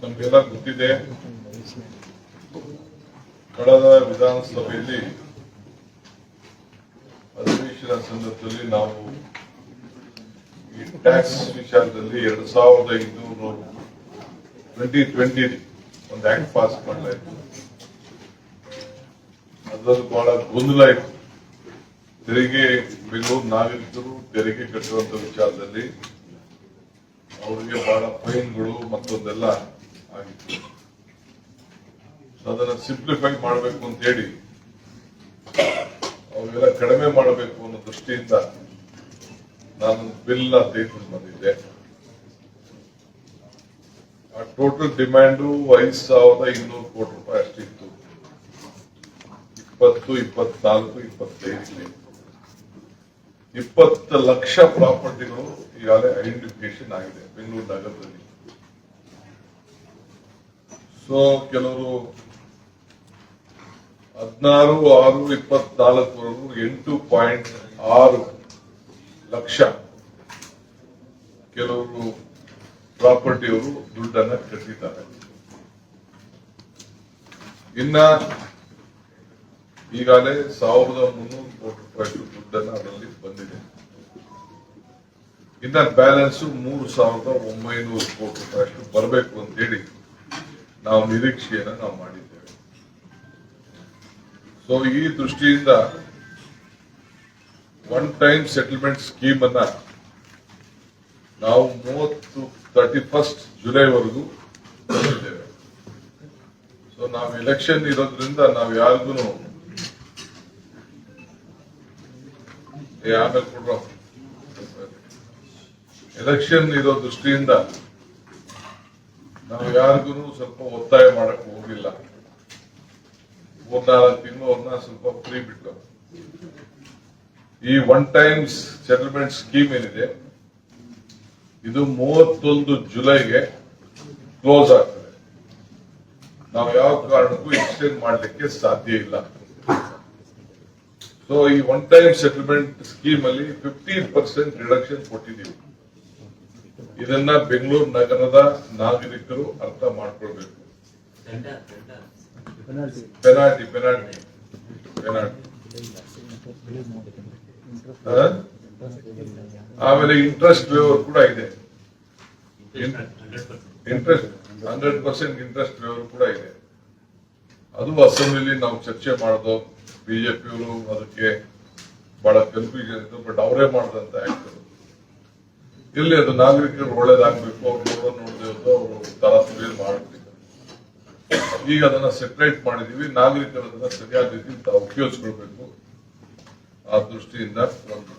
ನಮಗೆಲ್ಲ ಗೊತ್ತಿದೆ. ಕಳೆದ ವಿಧಾನಸಭೆಯಲ್ಲಿ ಅಧಿವೇಶನ ಸಂದರ್ಭದಲ್ಲಿ ನಾವು ಈ ಟ್ಯಾಕ್ಸ್ ವಿಚಾರದಲ್ಲಿ ಎರಡ್ ಸಾವಿರದ ಐನೂರು ಟ್ವೆಂಟಿ ಟ್ವೆಂಟಿ ಒಂದು ಆಕ್ಟ್ ಪಾಸ್ ಮಾಡಲಾಯಿತು. ಅದರಲ್ಲಿ ಬಹಳ ಗೊಂದಲ ಇತ್ತು. ತೆರಿಗೆ ಬೆಂಗಳೂರು ನಾಗರಿಕರು ತೆರಿಗೆ ಕಟ್ಟುವಂತ ವಿಚಾರದಲ್ಲಿ ಅವರಿಗೆ ಬಹಳ ಫೈನ್ಗಳು ಮತ್ತೊಂದೆಲ್ಲ ಆಗಿತ್ತು ಅದನ್ನ ಸಿಂಪ್ಲಿಫೈ ಮಾಡಬೇಕು ಅಂತ ಹೇಳಿ, ಅವೆಲ್ಲ ಕಡಿಮೆ ಮಾಡಬೇಕು ಅನ್ನೋ ದೃಷ್ಟಿಯಿಂದ ನಾನು ಬಿಲ್ ತೆಗೆದುಕೊಂಡು ಬಂದಿದ್ದೆ. ಆ ಟೋಟಲ್ ಡಿಮ್ಯಾಂಡು ಐದು ಸಾವಿರದ ಇನ್ನೂರು ಕೋಟಿ ರೂಪಾಯಿ ಅಷ್ಟಿತ್ತು. ಇಪ್ಪತ್ತು, ಇಪ್ಪತ್ನಾಲ್ಕು ಇಪ್ಪತ್ತೈದು ಇಪ್ಪತ್ತು ಲಕ್ಷ ಪ್ರಾಪರ್ಟಿಗಳು ಈಗಾಗಲೇ ಐಡೆಂಟಿಫಿಕೇಶನ್ ಆಗಿದೆ, ಬೆಂಗಳೂರು ನಗರದಲ್ಲಿ. ಸೊ ಕೆಲವರು ಹದಿನಾರು, ಆರು ಇಪ್ಪತ್ನಾಲ್ಕವರೆಗೂ ಎಂಟು ಪಾಯಿಂಟ್ ಆರು ಲಕ್ಷ ಕೆಲವರು ಪ್ರಾಪರ್ಟಿಯವರು ದುಡ್ಡನ್ನ ಕಟ್ಟಿದ್ದಾರೆ. ಇನ್ನ ಈಗಾಗಲೇ ಸಾವಿರದ ಮುನ್ನೂರು ಕೋಟಿ ರೂಪಾಯಿ ದುಡ್ಡನ್ನ ಅದರಲ್ಲಿ ಬಂದಿದೆ. ಇನ್ನ ಬ್ಯಾಲೆನ್ಸ್ ಮೂರು ಸಾವಿರದ ಒಂಬೈನೂರು ಕೋಟಿ ರೂಪಾಯಿ ಬರಬೇಕು ಅಂತ ಹೇಳಿ ನಾವು ನಿರೀಕ್ಷೆಯನ್ನು ನಾವು ಮಾಡಿದ್ದೇವೆ. ಸೊ ಈ ದೃಷ್ಟಿಯಿಂದ ಒನ್ ಟೈಮ್ ಸೆಟಲ್ಮೆಂಟ್ ಸ್ಕೀಮ್ ಅನ್ನ ನಾವು ಮೂವತ್ತು ತರ್ಟಿ ಫಸ್ಟ್ ಜುಲೈವರೆಗೂ ತಂದಿದ್ದೇವೆ ಸೊ ನಾವು ಎಲೆಕ್ಷನ್ ಇರೋದ್ರಿಂದ ನಾವು ಯಾರಿಗೂ ಆಮೇಲೆ ಕೊಡ್ರ ಎಲೆಕ್ಷನ್ ಇರೋ ದೃಷ್ಟಿಯಿಂದ ನಾವು ಯಾರಿಗೂ ಸ್ವಲ್ಪ ಒತ್ತಾಯ ಮಾಡಕ್ ಹೋಗಿಲ್ಲ. ಮೂರ್ನಾಲ್ಕು ತಿಂಗಳು ಸ್ವಲ್ಪ ಫ್ರೀ ಬಿಟ್ಟು. ಈ ಒನ್ ಟೈಮ್ಸ್ ಸೆಟಲ್ಮೆಂಟ್ ಸ್ಕೀಮ್ ಏನಿದೆ, ಇದು ಮೂವತ್ತೊಂದು ಜುಲೈಗೆ ಕ್ಲೋಸ್ ಆಗ್ತದೆ. ನಾವು ಯಾವ ಕಾರಣಕ್ಕೂ ಎಕ್ಸ್ಟೆಂಡ್ ಮಾಡಲಿಕ್ಕೆ ಸಾಧ್ಯ ಇಲ್ಲ. ಸೊ ಈ ಒನ್ ಟೈಮ್ ಸೆಟಲ್ಮೆಂಟ್ ಸ್ಕೀಮ್ ಅಲ್ಲಿ ಫಿಫ್ಟೀನ್ ಪರ್ಸೆಂಟ್ ರಿಡಕ್ಷನ್ ಕೊಟ್ಟಿದ್ದೀವಿ. ಇದನ್ನ ಬೆಂಗಳೂರು ನಗರದ ನಾಗರಿಕರು ಅರ್ಥ ಮಾಡ್ಕೊಳ್ಬೇಕು. ಪೆನಾಲ್ಟಿ ಪೆನಾಲ್ಟಿ ಪೆನಾಲ್ಟಿ ಆಮೇಲೆ ಇಂಟ್ರೆಸ್ಟ್ ವೇವರ್ ಕೂಡ ಇದೆ. Interest hundred percent interest waiver ಕೂಡ ಇದೆ. ಅದು ಅಸೆಂಬ್ಲಿಲಿ ನಾವು ಚರ್ಚೆ ಮಾಡೋದು ಬಿಜೆಪಿಯವರು ಅದಕ್ಕೆ ಬಹಳ ಕನ್ಫ್ಯೂಷನ್ ಇತ್ತು ಬಟ್ ಅವರೇ ಮಾಡಿದಂತ ಆಕ್ಟ್ ಇಲ್ಲಿ ಅದು ನಾಗರಿಕರು ಒಳ್ಳೇದಾಗಬೇಕು ಅವ್ರು ನೋಡದೆ ಅವರು ತರಾತುರಿ ಮಾಡ್ತಿದ್ದಾರೆ ಈಗ ಅದನ್ನ ಸೆಪರೇಟ್ ಮಾಡಿದೀವಿ, ನಾಗರಿಕರು ಅದನ್ನ ಸರಿಯಾದ ರೀತಿ ತಾವು ಉಪಯೋಗಿಸ್ಕೊಳ್ಬೇಕು ಆ ದೃಷ್ಟಿಯಿಂದ ಒಂದು